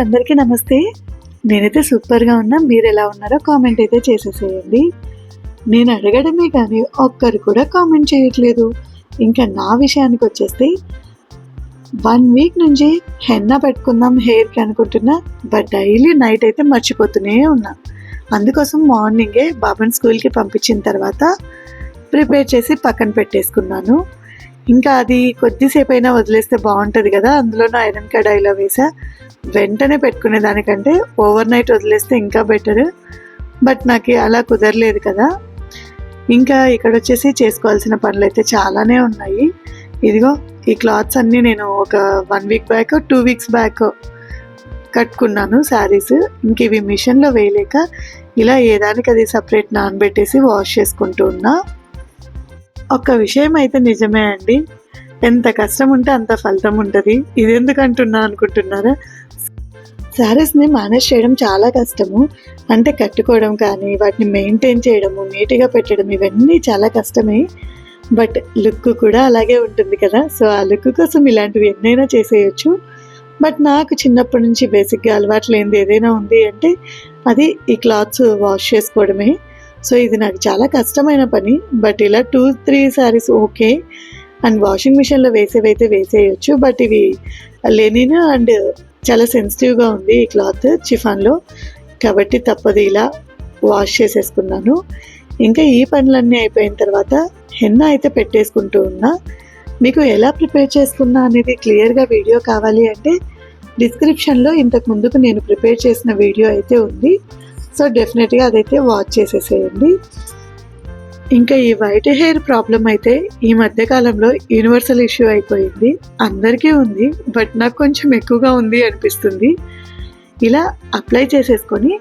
అందరికీ నమస్తే. నేనైతే సూపర్గా ఉన్నా. మీరు ఎలా ఉన్నారో కామెంట్ అయితే చేసేసేయండి. నేను అడగడమే కానీ ఒక్కరు కూడా కామెంట్ చేయట్లేదు. ఇంకా నా విషయానికి వచ్చేస్తే వన్ వీక్ నుంచి హెన్నా పెట్టుకుందాం హెయిర్కి అనుకుంటున్నా బట్ డైలీ నైట్ అయితే మర్చిపోతూనే ఉన్నా. అందుకోసం మార్నింగే బాబన్ స్కూల్కి పంపించిన తర్వాత ప్రిపేర్ చేసి పక్కన పెట్టేసుకున్నాను. ఇంకా అది కొద్దిసేపు అయినా వదిలేస్తే బాగుంటుంది కదా అందులో ఐరన్ కడాయిలో వేసా. వెంటనే పెట్టుకునే దానికంటే ఓవర్ నైట్ వదిలేస్తే ఇంకా బెటర్. బట్ నాకు అలా కుదరలేదు కదా. ఇంకా ఇక్కడ వచ్చేసి చేసుకోవాల్సిన పనులు అయితే చాలానే ఉన్నాయి. ఇదిగో ఈ క్లాత్స్ అన్నీ నేను ఒక one week back two weeks back కట్టుకున్నాను శారీస్. ఇంక ఇవి మిషన్లో వేయలేక ఇలా ఏదానికి అది సపరేట్ నానబెట్టేసి వాష్ చేసుకుంటూ ఉన్నా. ఒక్క విషయం అయితే నిజమే అండి. ఎంత కష్టం ఉంటే అంత ఫలితం ఉంటుంది. ఇది ఎందుకు అంటున్నా అనుకుంటున్నారా? శారీస్ని మేనేజ్ చేయడం చాలా కష్టము. అంటే కట్టుకోవడం కానీ వాటిని మెయింటైన్ చేయడము నీట్గా పెట్టడం ఇవన్నీ చాలా కష్టమే. బట్ లుక్ కూడా అలాగే ఉంటుంది కదా. సో ఆ లుక్ కోసం ఇలాంటివి ఎన్నైనా చేసేయచ్చు. బట్ నాకు చిన్నప్పటి నుంచి బేసిక్గా అలవాటు లేనిది ఏదైనా ఉంది అంటే అది ఈ క్లాత్స్ వాష్ చేసుకోవడమే. సో ఇది నాకు చాలా కష్టమైన పని. బట్ ఇలా two three saris okay. And washing మిషన్లో వేసేవైతే వేసేయచ్చు. బట్ ఇవి లెనిన్ అండ్ చాలా సెన్సిటివ్గా ఉంది ఈ క్లాత్ చిఫాన్లో. కాబట్టి తప్పదు ఇలా వాష్ చేసేసుకున్నాను. ఇంకా ఈ పనులన్నీ అయిపోయిన తర్వాత హెన్న అయితే పెట్టేసుకుంటూ ఉన్నా. మీకు ఎలా ప్రిపేర్ చేసుకున్నా అనేది క్లియర్గా వీడియో కావాలి అంటే డిస్క్రిప్షన్లో ఇంతకు ముందుకు నేను ప్రిపేర్ చేసిన వీడియో అయితే ఉంది. సో డెఫినెట్గా అదైతే వాచ్ చేసేసేయండి. ఇంకా ఈ వైట్ హెయిర్ ప్రాబ్లం అయితే ఈ మధ్య కాలంలో యూనివర్సల్ ఇష్యూ అయిపోయింది. అందరికీ ఉంది బట్ నాకు కొంచెం ఎక్కువగా ఉంది అనిపిస్తుంది. ఇలా అప్లై చేసేసుకొని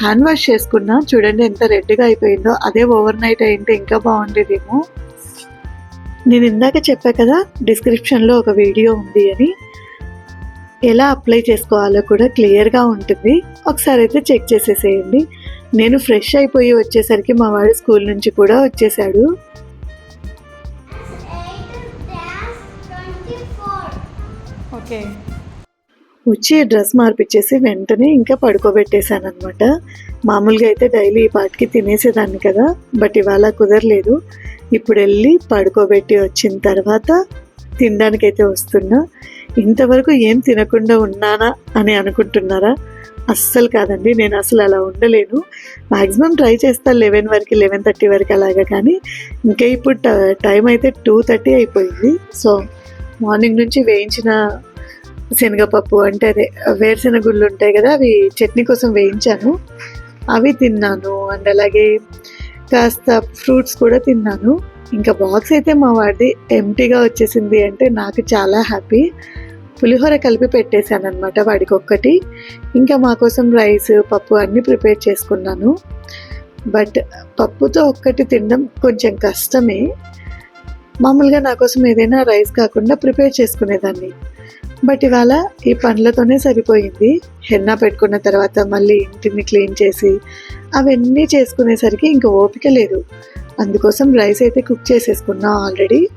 హ్యాండ్ వాష్ చేసుకున్నా చూడండి ఎంత రెడ్గా అయిపోయిందో అదే ఓవర్ నైట్ అయింటే ఇంకా బాగుండేదేమో. నేను ఇందాక చెప్పా కదా డిస్క్రిప్షన్లో ఒక వీడియో ఉంది అని. ఎలా అప్లై చేసుకోవాలో కూడా క్లియర్గా ఉంటుంది. ఒకసారి అయితే చెక్ చేసేసేయండి. నేను ఫ్రెష్ అయిపోయి వచ్చేసరికి మా వాడు స్కూల్ నుంచి కూడా వచ్చేసాడు. ఓకే. వచ్చి డ్రెస్ మార్పిచ్చేసి వెంటనే ఇంకా పడుకోబెట్టేశాను అనమాట మామూలుగా అయితే డైలీ ఈ పాటికి తినేసేదాన్ని కదా బట్ ఇవాళ కుదరలేదు. ఇప్పుడు వెళ్ళి పడుకోబెట్టి వచ్చిన తర్వాత తినడానికైతే వస్తున్నా. ఇంతవరకు ఏం తినకుండా ఉన్నానా అని అనుకుంటున్నారా? అస్సలు కాదండి నేను అసలు అలా ఉండలేను. మ్యాక్సిమం ట్రై చేస్తాను లెవెన్ వరకు లెవెన్ థర్టీ వరకు అలాగా కానీ ఇంకా ఇప్పుడు ట- టైం అయితే టూ థర్టీ అయిపోయింది. సో మార్నింగ్ నుంచి వేయించిన శనగపప్పు అంటే అదే వేరుశెనగుళ్ళు ఉంటాయి కదా అవి చట్నీ కోసం వేయించాను. అవి తిన్నాను అండ్ అలాగే కాస్త ఫ్రూట్స్ కూడా తిన్నాను. ఇంకా బాక్స్ అయితే మా వాడిది ఎంటీగా వచ్చేసింది అంటే నాకు చాలా హ్యాపీ. పులిహోర కలిపి పెట్టేశాను అనమాట వాడికి ఒక్కటి ఇంకా మా కోసం రైస్ పప్పు అన్నీ ప్రిపేర్ చేసుకున్నాను. బట్ పప్పుతో ఒక్కటి తినడం కొంచెం కష్టమే. మామూలుగా నా కోసం ఏదైనా రైస్ కాకుండా ప్రిపేర్ చేసుకునేదాన్ని. బట్ ఇవాళ ఈ పండ్లతోనే సరిపోయింది. హెన్నా పెట్టుకున్న తర్వాత మళ్ళీ ఇంటిని క్లీన్ చేసి అవన్నీ చేసుకునేసరికి ఇంకా ఓపిక లేదు. అందుకోసం రైస్ అయితే కుక్ చేసేసుకున్నా ఆల్రెడీ.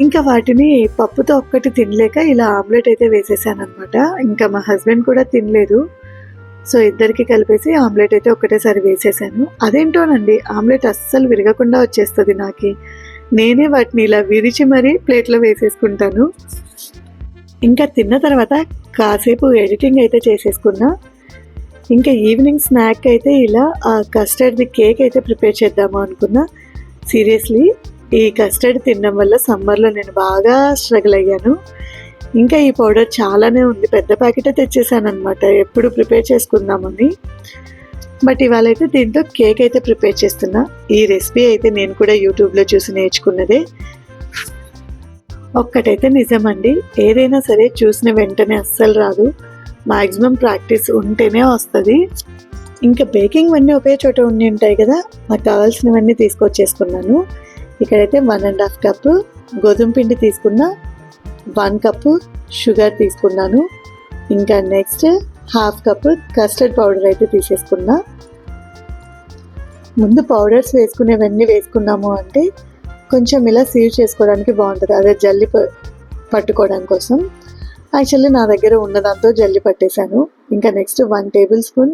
ఇంకా వాటిని పప్పుతో ఒక్కటి తినలేక ఇలా ఆమ్లెట్ అయితే వేసేసాను అనమాట ఇంకా మా హస్బెండ్ కూడా తినలేదు. సో ఇద్దరికి కలిపేసి ఆమ్లెట్ అయితే ఒకటేసారి వేసేసాను. అదేంటోనండి ఆమ్లెట్ అస్సలు విరగకుండా వచ్చేస్తుంది నాకు. నేనే వాటిని ఇలా విరిచి మరీ ప్లేట్లో వేసేసుకుంటాను. ఇంకా తిన్న తర్వాత కాసేపు ఎడిటింగ్ అయితే చేసేసుకున్నా. ఇంకా ఈవినింగ్ స్నాక్ అయితే ఇలా ఆ కస్టర్డ్ది కేక్ అయితే ప్రిపేర్ చేద్దాము అనుకున్నా. సీరియస్లీ ఈ కస్టర్డ్ తినడం వల్ల సమ్మర్లో నేను బాగా స్ట్రగుల్ అయ్యాను. ఇంకా ఈ పౌడర్ చాలానే ఉంది. పెద్ద ప్యాకెటే తెచ్చేసాను అనమాట ఎప్పుడు ప్రిపేర్ చేసుకుందామని. బట్ ఇవాళ అయితే దీంతో కేక్ అయితే ప్రిపేర్ చేస్తున్నా. ఈ రెసిపీ అయితే నేను కూడా యూట్యూబ్లో చూసి నేర్చుకున్నదే. ఒక్కటైతే నిజమండి. ఏదైనా సరే చూసిన వెంటనే అస్సలు రాదు. మాక్సిమం ప్రాక్టీస్ ఉంటేనే వస్తుంది. ఇంకా బేకింగ్ అన్నీ ఒకే చోట ఉండి ఉంటాయి కదా. నాకు కావాల్సినవన్నీ తీసుకొచ్చేసుకున్నాను. ఇక్కడైతే వన్ అండ్ హాఫ్ కప్ గోధుమ పిండి తీసుకున్నా వన్ కప్పు షుగర్ తీసుకున్నాను. ఇంకా next half cup custard powder అయితే తీసేసుకున్నా. ముందు పౌడర్స్ వేసుకునేవన్నీ వేసుకున్నాము అంటే కొంచెం ఇలా సీవ్ చేసుకోవడానికి బాగుంటుంది. అదే జల్లి ప- పట్టుకోవడం కోసం. యాక్చువల్లీ నా దగ్గర ఉన్నదాంతో జల్లి పట్టేశాను. ఇంకా next one tablespoon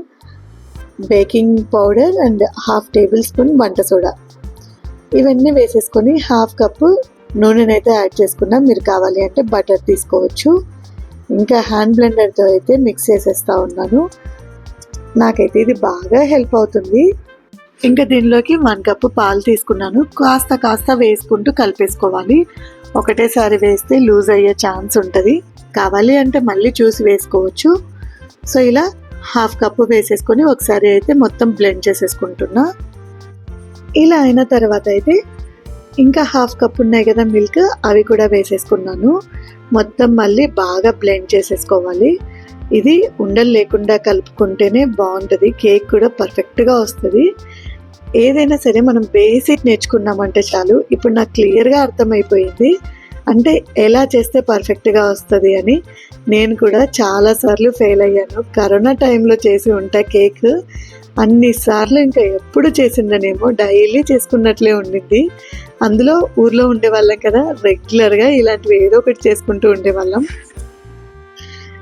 baking powder and half tablespoon వంట సోడా ఇవన్నీ వేసేసుకొని హాఫ్ కప్పు నూనెనైతే యాడ్ చేసుకున్నాం. మీరు కావాలి అంటే బటర్ తీసుకోవచ్చు. ఇంకా హ్యాండ్ బ్లెండర్తో అయితే మిక్స్ చేసేస్తా ఉన్నాను. నాకైతే ఇది బాగా హెల్ప్ అవుతుంది. ఇంకా దీనిలోకి వన్ కప్పు పాలు తీసుకున్నాను. కాస్త కాస్త వేసుకుంటూ కలిపేసుకోవాలి. ఒకటేసారి వేస్తే లూజ్ అయ్యే ఛాన్స్ ఉంటుంది. కావాలి అంటే మళ్ళీ చూసి వేసుకోవచ్చు. సో ఇలా హాఫ్ కప్పు వేసేసుకొని ఒకసారి అయితే మొత్తం బ్లెండ్ చేసేసుకుంటున్నా. ఇలా అయిన తర్వాత అయితే ఇంకా హాఫ్ కప్ ఉన్నాయి కదా మిల్క్ అవి కూడా వేసేసుకున్నాను. మొత్తం మళ్ళీ బాగా బ్లెండ్ చేసేసుకోవాలి. ఇది ఉండలు లేకుండా కలుపుకుంటేనే బాగుంటుంది. కేక్ కూడా పర్ఫెక్ట్గా వస్తుంది. ఏదైనా సరే మనం బేసిక్ నేర్చుకున్నామంటే చాలు. ఇప్పుడు నాకు క్లియర్గా అర్థమైపోయింది. అంటే ఎలా చేస్తే పర్ఫెక్ట్గా వస్తుంది అని నేను కూడా చాలాసార్లు ఫెయిల్ అయ్యాను. కరోనా టైంలో చేసి ఉంటా కేక్ అన్నిసార్లు ఇంకా ఎప్పుడు చేసిందనేమో డైలీ చేసుకున్నట్లే ఉండింది. అందులో ఊర్లో ఉండేవాళ్ళం కదా రెగ్యులర్గా ఇలాంటివి ఏదో ఒకటి చేసుకుంటూ ఉండేవాళ్ళం.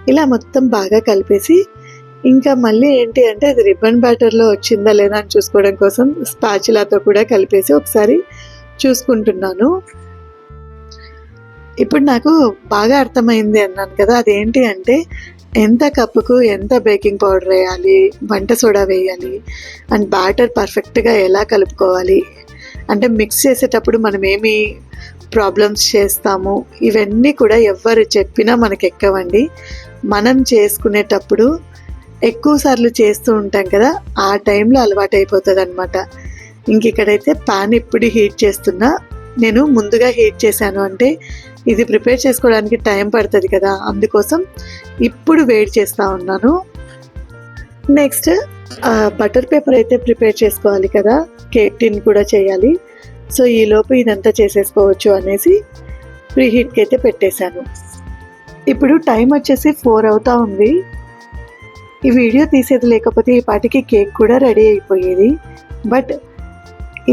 ఇలా మొత్తం బాగా కలిపేసి ఇంకా మళ్ళీ ఏంటి అంటే అది రిబ్బన్ బ్యాటర్లో వచ్చిందా లేదా అని చూసుకోవడం కోసం స్పాచులాతో కూడా కలిపేసి ఒకసారి చూసుకుంటున్నాను. ఇప్పుడు నాకు బాగా అర్థమైంది అన్నాను కదా అదేంటి అంటే ఎంత కప్పుకు ఎంత బేకింగ్ పౌడర్ వేయాలి? వంట సోడా వేయాలి. అండ్ బ్యాటర్ పర్ఫెక్ట్గా ఎలా కలుపుకోవాలి? అంటే మిక్స్ చేసేటప్పుడు మనం ఏమి ప్రాబ్లమ్స్ చేస్తాము? ఇవన్నీ కూడా ఎవరు చెప్పినా మనకు ఎక్కవండి. మనం చేసుకునేటప్పుడు ఎక్కువసార్లు చేస్తూ ఉంటాం కదా ఆ టైంలో అలవాటు అయిపోతుంది అనమాట ఇంక ఇక్కడైతే పాన్ ఇప్పుడు హీట్ చేస్తున్నా. నేను ముందుగా హీట్ చేశాను అంటే ఇది ప్రిపేర్ చేసుకోవడానికి టైం పడుతుంది కదా అందుకోసం ఇప్పుడు వేడి చేస్తూ ఉన్నాను. నెక్స్ట్ బటర్ పేపర్ అయితే ప్రిపేర్ చేసుకోవాలి కదా కేక్ టిన్ కూడా చేయాలి. సో ఈలోపు ఇదంతా చేసేసుకోవచ్చు అనేసి ప్రీహీట్కి అయితే పెట్టేశాను. ఇప్పుడు టైం వచ్చేసి ఫోర్ అవుతా ఉంది. ఈ వీడియో తీసేది లేకపోతే ఈ పాటికి కేక్ కూడా రెడీ అయిపోయేది. బట్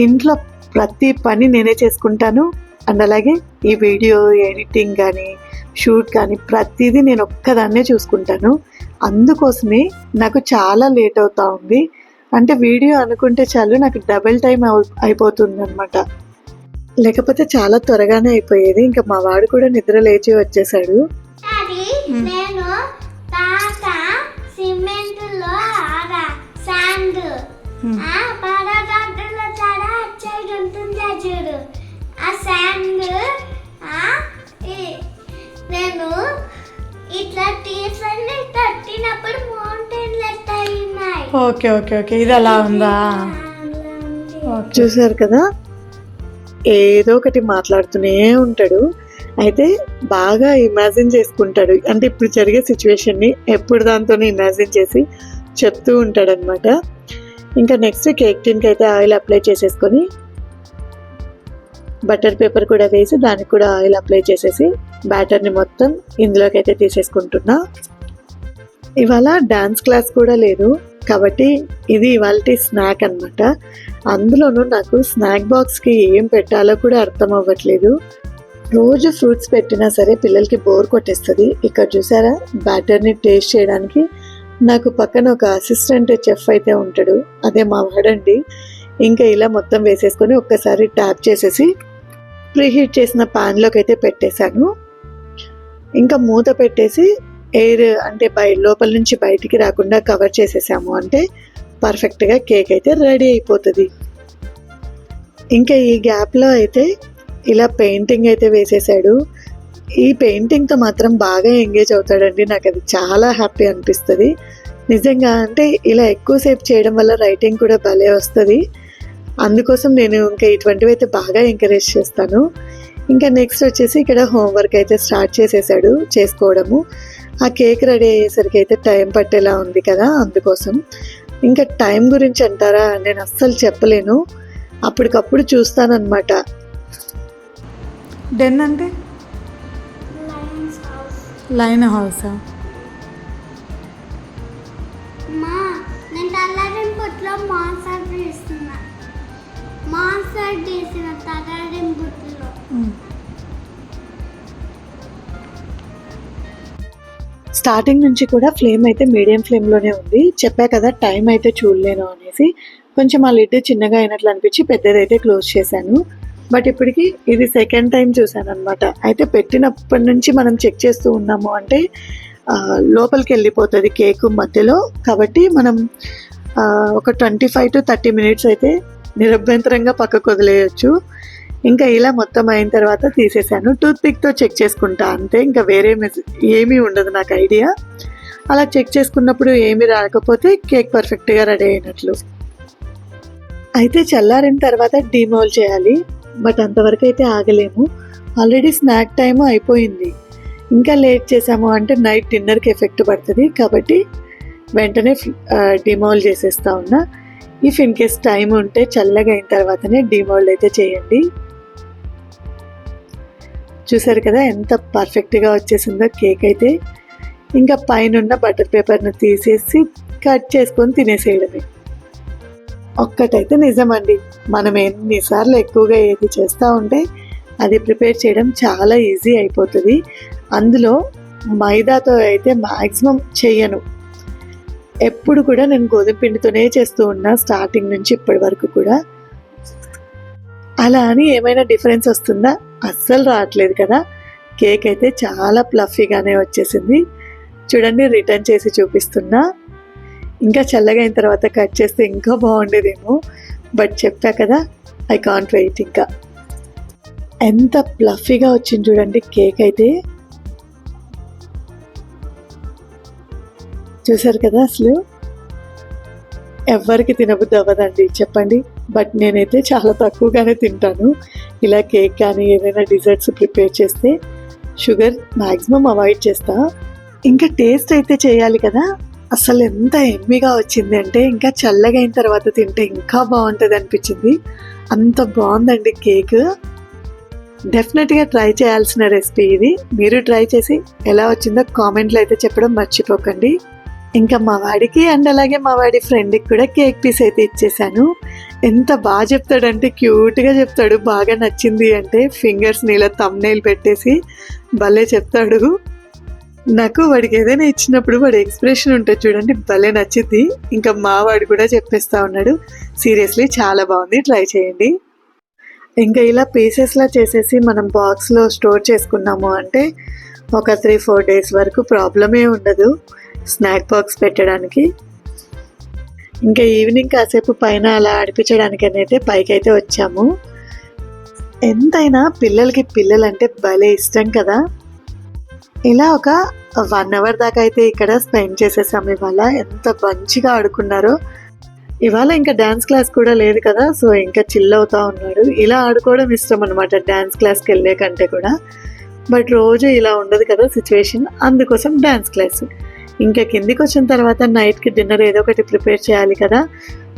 ఇంట్లో ప్రతి పని నేనే చేసుకుంటాను. అండ్ అలాగే ఈ వీడియో ఎడిటింగ్ కానీ షూట్ కానీ ప్రతిదీ నేను ఒక్కదాన్నే చూసుకుంటాను. అందుకోసమే నాకు చాలా లేట్ అవుతా ఉంది. అంటే వీడియో అనుకుంటే చాలు నాకు డబుల్ టైం అయిపోతుంది అనమాట లేకపోతే చాలా త్వరగానే అయిపోయేది. ఇంకా మా వాడు కూడా నిద్ర లేచి వచ్చేసాడు. నేను సిమెంట్లో ఆగా ఓకే ఓకే ఓకే. ఇది అలా ఉందా? చూసారు కదా? ఏదో ఒకటి మాట్లాడుతూనే ఉంటాడు. అయితే బాగా ఇమాజిన్ చేసుకుంటాడు. అంటే ఇప్పుడు జరిగే సిచ్యువేషన్ని ఎప్పుడు దాంతోనే ఇమాజిన్ చేసి చెప్తూ ఉంటాడు అనమాట ఇంకా నెక్స్ట్ కేక్ టిన్కి అయితే ఆయిల్ అప్లై చేసేసుకొని బటర్ పేపర్ కూడా వేసి దానికి కూడా ఆయిల్ అప్లై చేసేసి బ్యాటర్ని మొత్తం ఇందులోకి అయితే తీసేసుకుంటున్నా. ఇవాళ డ్యాన్స్ క్లాస్ కూడా లేదు. కాబట్టి ఇది ఇవాళ స్నాక్ అన్నమాట. అందులోనూ నాకు స్నాక్ బాక్స్కి ఏం పెట్టాలో కూడా అర్థం అవ్వట్లేదు. రోజు ఫ్రూట్స్ పెట్టినా సరే పిల్లలకి బోర్ కొట్టేస్తుంది. ఇక్కడ చూసారా? బ్యాటర్ని టేస్ట్ చేయడానికి నాకు పక్కన ఒక అసిస్టెంట్ చెఫ్ అయితే ఉంటాడు. అదే మా వాడండి. ఇంకా ఇలా మొత్తం వేసేసుకొని ఒక్కసారి ట్యాప్ చేసేసి ప్రీహీట్ చేసిన ప్యాన్లోకి అయితే పెట్టేశాను. ఇంకా మూత పెట్టేసి ఎయిర్ అంటే బయ లోపల నుంచి బయటికి రాకుండా కవర్ చేసేసాము. అంటే పర్ఫెక్ట్గా కేక్ అయితే రెడీ అయిపోతుంది. ఇంకా ఈ గ్యాప్లో అయితే ఇలా పెయింటింగ్ అయితే వేసేసాడు. ఈ పెయింటింగ్తో మాత్రం బాగా ఎంగేజ్ అవుతాడండి. నాకు అది చాలా హ్యాపీ అనిపిస్తుంది. నిజంగా అంటే ఇలా ఎక్కువసేపు చేయడం వల్ల రైటింగ్ కూడా భలే వస్తుంది. అందుకోసం నేను ఇంకా ఇటువంటివి అయితే బాగా ఎంకరేజ్ చేస్తాను. ఇంకా నెక్స్ట్ వచ్చేసి ఇక్కడ హోంవర్క్ అయితే స్టార్ట్ చేసేసాడు చేసుకోవడము. ఆ కేక్ రెడీ అయ్యేసరికి అయితే టైం పట్టేలా ఉంది కదా అందుకోసం. ఇంకా టైం గురించి అంటారా? నేను అస్సలు చెప్పలేను. అప్పటికప్పుడు చూస్తానన్నమాట. డెన్ అంటే? లైన్ హౌసా మా నేను తల్లారిం పుట్లో మాన్సర్ మాన్సర్ స్టార్టింగ్ నుంచి కూడా ఫ్లేమ్ అయితే మీడియం ఫ్లేమ్లోనే ఉంది. చెప్పా కదా టైం అయితే చూడలేను అనేసి కొంచెం ఆ లిడ్ చిన్నగా అయినట్లు అనిపించి పెద్దదైతే క్లోజ్ చేశాను. బట్ ఇప్పటికి ఇది సెకండ్ టైం చూశాను అనమాట అయితే పెట్టినప్పటి నుంచి మనం చెక్ చేస్తూ ఉన్నాము అంటే లోపలికి వెళ్ళిపోతుంది కేక్ మధ్యలో. కాబట్టి మనం ఒక twenty five to thirty minutes అయితే నిరభ్యంతరంగా పక్కకు వదిలేయచ్చు. ఇంకా ఇలా మొత్తం అయిన తర్వాత తీసేసాను. టూత్ పిక్తో చెక్ చేసుకుంటా అంతే. ఇంకా వేరే ఏమీ ఉండదు నాకు ఐడియా. అలా చెక్ చేసుకున్నప్పుడు ఏమీ రాకపోతే కేక్ పర్ఫెక్ట్గా రెడీ అయినట్లు. అయితే చల్లారిన తర్వాత డిమోల్ చేయాలి. బట్ అంతవరకు అయితే ఆగలేము. ఆల్రెడీ స్నాక్ టైం అయిపోయింది. ఇంకా లేట్ చేసాము అంటే నైట్ డిన్నర్కి ఎఫెక్ట్ పడుతుంది కాబట్టి వెంటనే డిమోల్ చేసేస్తా ఉన్నా. ఇఫ్ ఇన్ కేస్ టైం ఉంటే చల్లగా అయిన తర్వాతనే డిమోల్డ్ అయితే చేయండి. చూసారు కదా ఎంత పర్ఫెక్ట్గా వచ్చేసిందో కేక్ అయితే. ఇంకా పైన బటర్ పేపర్ను తీసేసి కట్ చేసుకొని తినేసేయడమే. ఒక్కటైతే నిజమండి. మనం ఎన్నిసార్లు ఎక్కువగా ఏది చేస్తూ ఉంటే అది ప్రిపేర్ చేయడం చాలా ఈజీ అయిపోతుంది. అందులో మైదాతో అయితే మ్యాక్సిమం చెయ్యను. ఎప్పుడు కూడా నేను గోధుమ పిండితోనే చేస్తూ ఉన్నా స్టార్టింగ్ నుంచి ఇప్పటి వరకు కూడా. అలా అని ఏమైనా డిఫరెన్స్ వస్తుందా? అస్సలు రావట్లేదు కదా. కేక్ అయితే చాలా ప్లఫీగానే వచ్చేసింది. చూడండి రిటర్న్ చేసి చూపిస్తున్నా. ఇంకా చల్లగా అయిన తర్వాత కట్ చేస్తే ఇంకా బాగుండేదేమో. బట్ చెప్పా కదా ఐ కాంట్ వెయిట్ ఇంకా. ఎంత ప్లఫీగా వచ్చింది చూడండి కేక్ అయితే. చూసారు కదా అసలు? ఎవరికి తినబుద్ధి అవ్వదండి చెప్పండి. బట్ నేనైతే చాలా తక్కువగానే తింటాను. ఇలా కేక్ కానీ ఏదైనా డిజర్ట్స్ ప్రిపేర్ చేస్తే షుగర్ మ్యాక్సిమం అవాయిడ్ చేస్తా. ఇంకా టేస్ట్ అయితే చేయాలి కదా. అసలు ఎంత ఎమ్మిగా వచ్చింది అంటే ఇంకా చల్లగా అయిన తర్వాత తింటే ఇంకా బాగుంటుంది అనిపించింది. అంత బాగుందండి కేక్. డెఫినెట్గా ట్రై చేయాల్సిన రెసిపీ ఇది. మీరు ట్రై చేసి ఎలా వచ్చిందో కామెంట్లో అయితే చెప్పడం మర్చిపోకండి. ఇంకా మా వాడికి అండ్ అలాగే మా వాడి ఫ్రెండ్కి కూడా కేక్ పీస్ అయితే ఇచ్చేసాను. ఎంత బాగా చెప్తాడంటే క్యూట్గా చెప్తాడు. బాగా నచ్చింది అంటే ఫింగర్స్ నీళ్ళ తమ్నైల్ పెట్టేసి భలే చెప్తాడు. నాకు వాడికి ఏదైనా ఇచ్చినప్పుడు వాడి ఎక్స్ప్రెషన్ ఉంటుంది చూడండి భలే నచ్చింది. ఇంకా మా వాడు కూడా చెప్పేస్తూ ఉన్నాడు. సీరియస్లీ చాలా బాగుంది ట్రై చేయండి. ఇంకా ఇలా పీసెస్లా చేసేసి మనం బాక్స్లో స్టోర్ చేసుకున్నాము అంటే ఒక త్రీ ఫోర్ డేస్ వరకు ప్రాబ్లమే ఉండదు. స్నాక్ బాక్స్ పెట్టడానికి. ఇంకా ఈవినింగ్ కాసేపు పైన అలా ఆడిపించడానికి అయితే పైకి అయితే వచ్చాము. ఎంతైనా పిల్లలకి పిల్లలంటే భలే ఇష్టం కదా. ఇలా ఒక వన్ అవర్ దాకా అయితే ఇక్కడ స్పెండ్ చేసేసాం. ఇవాళ ఎంత మంచిగా ఆడుకున్నారో. ఇవాళ ఇంకా డ్యాన్స్ క్లాస్ కూడా లేదు కదా సో ఇంకా చిల్ అవుతా ఉన్నాడు. ఇలా ఆడుకోవడం ఇష్టం అనమాట డ్యాన్స్ క్లాస్కి వెళ్ళే కంటే కూడా. బట్ రోజు ఇలా ఉండదు కదా సిచ్యువేషన్ అందుకోసం డ్యాన్స్ క్లాస్. ఇంకా కిందికి వచ్చిన తర్వాత నైట్కి డిన్నర్ ఏదో ఒకటి ప్రిపేర్ చేయాలి కదా.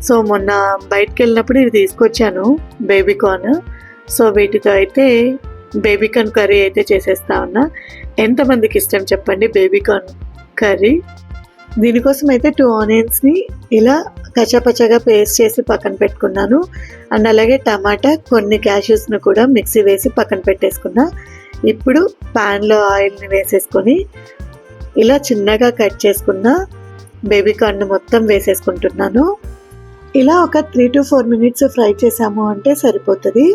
సో మొన్న బయటకు వెళ్ళినప్పుడు ఇది తీసుకొచ్చాను బేబీ కార్న్ సో వీటితో అయితే బేబీ కార్న్ కర్రీ అయితే చేసేస్తా ఉన్నా. ఎంతమందికి ఇష్టం చెప్పండి బేబీ కార్న్ కర్రీ? దీనికోసం అయితే టూ ఆనియన్స్ని ఇలా కచ్చపచ్చగా పేస్ట్ చేసి పక్కన పెట్టుకున్నాను. అండ్ అలాగే టమాటా కొన్ని క్యాష్యూస్ను కూడా మిక్సీ వేసి పక్కన పెట్టేసుకున్నా. ఇప్పుడు ప్యాన్లో ఆయిల్ని వేసేసుకొని ఇలా చిన్నగా కట్ చేసుకున్న బేబీ కార్న్ మొత్తం వేసేసుకుంటున్నాను. ఇలా ఒక three to four minutes fry చేసాము అంటే సరిపోతుంది.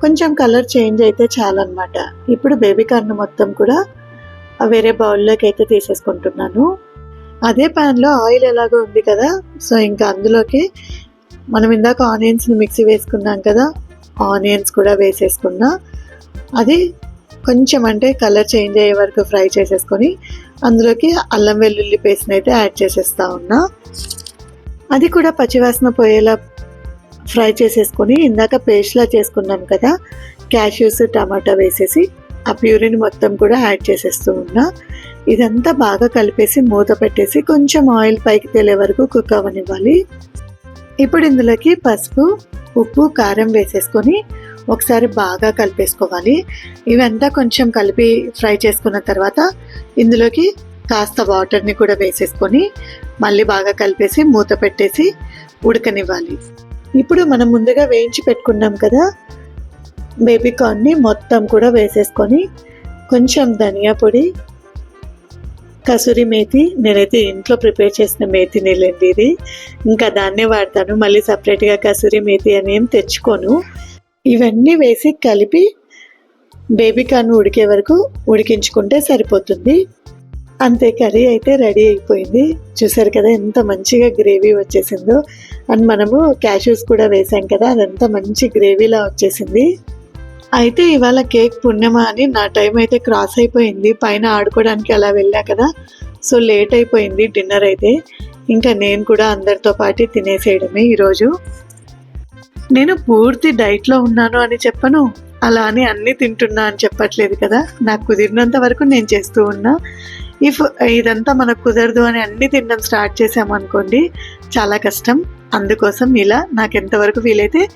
కొంచెం కలర్ చేంజ్ అయితే చాలన్నమాట. ఇప్పుడు బేబీ కార్న్ మొత్తం కూడా వేరే బౌల్లోకి అయితే తీసేసుకుంటున్నాను. అదే ప్యాన్లో ఆయిల్ ఎలాగో ఉంది కదా సో ఇంకా అందులోకి మనం ఇందాక ఆనియన్స్ని మిక్సీ వేసుకున్నాం కదా ఆనియన్స్ కూడా వేసేసుకున్నా. అది కొంచెం అంటే కలర్ చేంజ్ అయ్యే వరకు ఫ్రై చేసేసుకొని అందులోకి అల్లం వెల్లుల్లి పేస్ట్ని అయితే యాడ్ చేసేస్తా ఉన్నా. అది కూడా పచ్చివాసన పోయేలా ఫ్రై చేసేసుకొని ఇందాక పేస్ట్లా చేసుకున్నాం కదా క్యాష్యూస్ టమాటా వేసేసి ఆ ప్యూరిని మొత్తం కూడా యాడ్ చేసేస్తూ ఉన్నా. ఇదంతా బాగా కలిపేసి మూత పెట్టేసి కొంచెం ఆయిల్ పైకి తేలే వరకు కుక్ అవ్వనివ్వాలి. ఇప్పుడు ఇందులోకి పసుపు ఉప్పు కారం వేసేసుకొని ఒకసారి బాగా కలిపేసుకోవాలి. ఇవంతా కొంచెం కలిపి ఫ్రై చేసుకున్న తర్వాత ఇందులోకి కాస్త వాటర్ని కూడా వేసేసుకొని మళ్ళీ బాగా కలిపేసి మూత పెట్టేసి ఉడకనివ్వాలి. ఇప్పుడు మనం ముందుగా వేయించి పెట్టుకున్నాం కదా బేబీ కార్న్ని మొత్తం కూడా వేసేసుకొని కొంచెం ధనియా పొడి కసూరి మేతి నేనైతే ఇంట్లో ప్రిపేర్ చేసిన మేతి నీళ్ళండి ఇది. ఇంకా దాన్నే వాడతాను మళ్ళీ సపరేట్గా కసూరి మేతి అని ఏం తెచ్చుకోను. ఇవన్నీ వేసి కలిపి బేబీ కార్న్ ఉడికే వరకు ఉడికించుకుంటే సరిపోతుంది. అంతే కర్రీ అయితే రెడీ అయిపోయింది. చూసారు కదా ఎంత మంచిగా గ్రేవీ వచ్చేసిందో. అండ్ మనము క్యాష్యూస్ కూడా వేసాం కదా అదంతా మంచి గ్రేవీలా వచ్చేసింది. అయితే ఇవాళ కేక్ పుణ్యమా అని నా టైం అయితే క్రాస్ అయిపోయింది. పైన ఆడుకోవడానికి అలా వెళ్ళా కదా సో లేట్ అయిపోయింది డిన్నర్ అయితే. ఇంకా నేను కూడా అందరితో పాటు తినేసేయడమే ఈరోజు. నేను పూర్తి డైట్లో ఉన్నాను అని చెప్పను. అలా అని అన్నీ తింటున్నా అని చెప్పట్లేదు కదా. నాకు కుదిరినంత వరకు నేను చేస్తూ ఉన్నా. ఇఫ్ ఇదంతా మనకు కుదరదు అని అన్నీ తినడం స్టార్ట్ చేసామనుకోండి చాలా కష్టం. అందుకోసం ఇలా నాకు ఎంతవరకు వీలైతే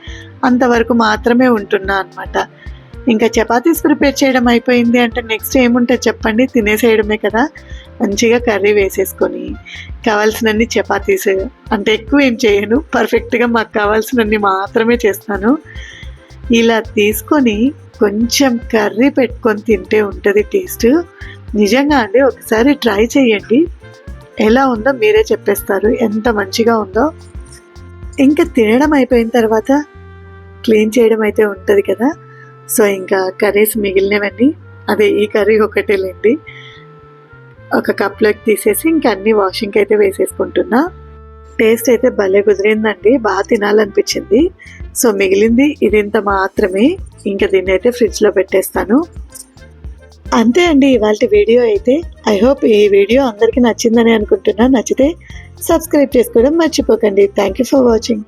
అంతవరకు మాత్రమే ఉంటున్నా అనమాట ఇంకా చపాతీస్ ప్రిపేర్ చేయడం అయిపోయింది అంటే నెక్స్ట్ ఏముంటుంది చెప్పండి తినేసేయడమే కదా. మంచిగా కర్రీ వేసేసుకొని కావాల్సినన్ని చపాతీస్ అంటే ఎక్కువ ఏం చేయను పర్ఫెక్ట్గా మాకు కావాల్సినన్ని మాత్రమే చేస్తాను. ఇలా తీసుకొని కొంచెం కర్రీ పెట్టుకొని తింటే ఉంటుంది టేస్ట్. నిజంగా అండి ఒకసారి ట్రై చేయండి. ఎలా ఉందో మీరే చెప్పేస్తారు ఎంత మంచిగా ఉందో. ఇంకా తినడం అయిపోయిన తర్వాత క్లీన్ చేయడం అయితే ఉంటుంది కదా. సో ఇంకా కర్రీస్ మిగిలినవన్నీ అదే ఈ కర్రీ ఒకటేలేండి. ఒక కప్లోకి తీసేసి ఇంకా అన్ని వాషింగ్కి అయితే వేసేసుకుంటున్నా. టేస్ట్ అయితే భలే కుదిరిందండి. బాగా తినాలనిపించింది. సో మిగిలింది ఇది ఇంత మాత్రమే. ఇంకా దీన్ని అయితే ఫ్రిడ్జ్లో పెట్టేస్తాను. అంతే అండి ఇవాళ వీడియో అయితే. ఐ హోప్ ఈ వీడియో అందరికీ నచ్చిందని అనుకుంటున్నా. నచ్చితే సబ్స్క్రైబ్ చేసుకోవడం మర్చిపోకండి. Thank you for watching